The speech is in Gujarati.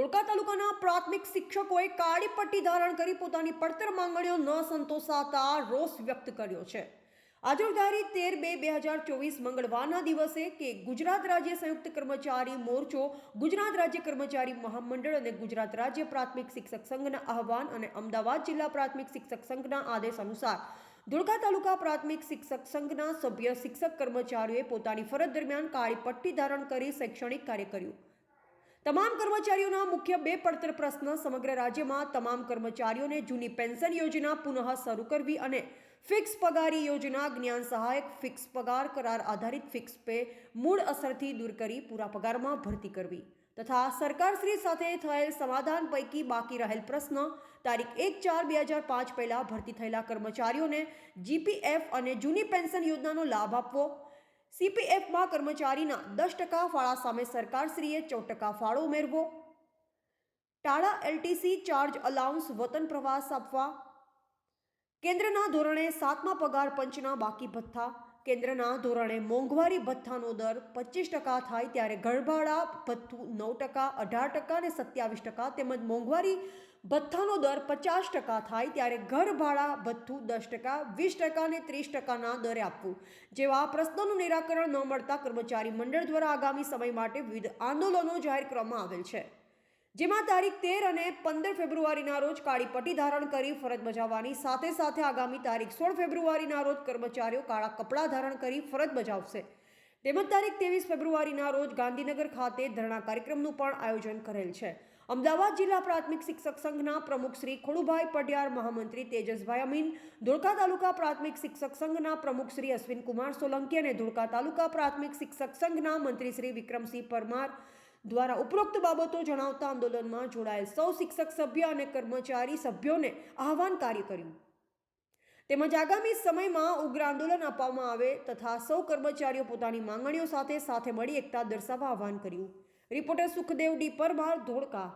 ધોળકા તાલુકાના પ્રાથમિક શિક્ષકોએ કાળી પટ્ટી ધારણ કરી પોતાની પડતર માંગણીઓ ન સંતોષાતા રોષ વ્યક્ત કર્યો છે. આજે તારીખ તેર બે બે હજાર ચોવીસ મંગળવારના દિવસે કે ગુજરાત રાજ્ય સંયુક્ત કર્મચારી મોરચો, ગુજરાત રાજ્ય કર્મચારી મહામંડળ અને ગુજરાત રાજ્ય પ્રાથમિક શિક્ષક સંઘના આહવાન અને અમદાવાદ જિલ્લા પ્રાથમિક શિક્ષક સંઘના આદેશ અનુસાર ધોળકા તાલુકા પ્રાથમિક શિક્ષક સંઘના સભ્ય શિક્ષક કર્મચારીઓએ પોતાની ફરજ દરમિયાન કાળી પટ્ટી ધારણ કરી શૈક્ષણિક કાર્ય કર્યું. તમામ કર્મચારીઓના મુખ્ય બે પડતર પ્રશ્ન સમગ્ર રાજ્યમાં તમામ કર્મચારીઓને જૂની પેન્શન યોજના પુનઃ શરૂ કરવી અને ફિક્સ પગારી યોજના જ્ઞાન સહાયક ફિક્સ પગાર કરાર આધારિત ફિક્સ પે મૂળ અસરથી દૂર કરી પૂરા પગારમાં ભરતી કરવી તથા સરકારશ્રી સાથે થયેલ સમાધાન પૈકી બાકી રહેલ પ્રશ્ન તારીખ એક ચાર બે હજાર પાંચ પહેલાં ભરતી થયેલા કર્મચારીઓને જીપીએફ અને જૂની પેન્શન યોજનાનો લાભ આપવો સીપીએફમાં કર્મચારીના દસ ટકા ફાળા સામે સરકારશ્રીએ ચૌદ ટકા ફાળો ઉમેરવો. ટાળા એલટીસી ચાર્જ અલાઉન્સ વતન પ્રવાસ આપવા. કેન્દ્રના ધોરણે સાતમા પગાર પંચના બાકી ભથ્થા. કેન્દ્રના ધોરણે મોંઘવારી ભથ્થાનો દર પચીસ ટકા થાય ત્યારે ઘરભાડા ભથ્થું નવ ટકા, અઢાર ટકા અને સત્યાવીસ ટકા તેમજ મોંઘવારી ભથ્થાનો દર પચાસ ટકા થાય ત્યારે ઘર ભાડા ભથ્થું દસ ટકા, વીસ ટકા અને ત્રીસ ટકાના દરે આપવું. જેવા પ્રશ્નોનું નિરાકરણ ન મળતા કર્મચારી મંડળ દ્વારા આગામી સમય માટે વિવિધ આંદોલનો જાહેર કરવામાં આવેલ છે. જેમાં તારીખ તેર અને પંદર ફેબ્રુઆરીના રોજ કાળી પટ્ટી ધારણ કરી ફરજ બજાવવાની, સાથે સાથે આગામી તારીખ સોળ ફેબ્રુઆરીના રોજ કર્મચારીઓ કાળા કપડાં ધારણ કરી ફરજ બજાવશે. તેમજ તારીખ ત્રેવીસ ફેબ્રુઆરીના રોજ ગાંધીનગર ખાતે ધરણા કાર્યક્રમનું પણ આયોજન કરેલ છે. અમદાવાદ જિલ્લા પ્રાથમિક શિક્ષક સંઘના પ્રમુખ શ્રી ખોડુભાઈ પડિયાર મહામંત્રી તેજસભાઈ અમીન, ધોળકા તાલુકા પ્રાથમિક શિક્ષક સંઘના પ્રમુખ શ્રી અશ્વિન કુમાર સોલંકી અને ધોળકા તાલુકા પ્રાથમિક શિક્ષક સંઘના મંત્રી શ્રી વિક્રમસિંહ પરમાર દ્વારા ઉપરોક્ત બાબતો જણાવતા આંદોલનમાં જોડાયેલ સૌ શિક્ષક સભ્ય અને કર્મચારી સભ્યોને આહવાન કાર્ય કર્યું. તેમજ આગામી સમયમાં ઉગ્ર આંદોલન આપવામાં આવે તથા સૌ કર્મચારીઓ પોતાની માંગણીઓ સાથે સાથે મળી એકતા દર્શાવવા આહવાન કર્યું. Reporter Sukhdev D Parmar, Dholka.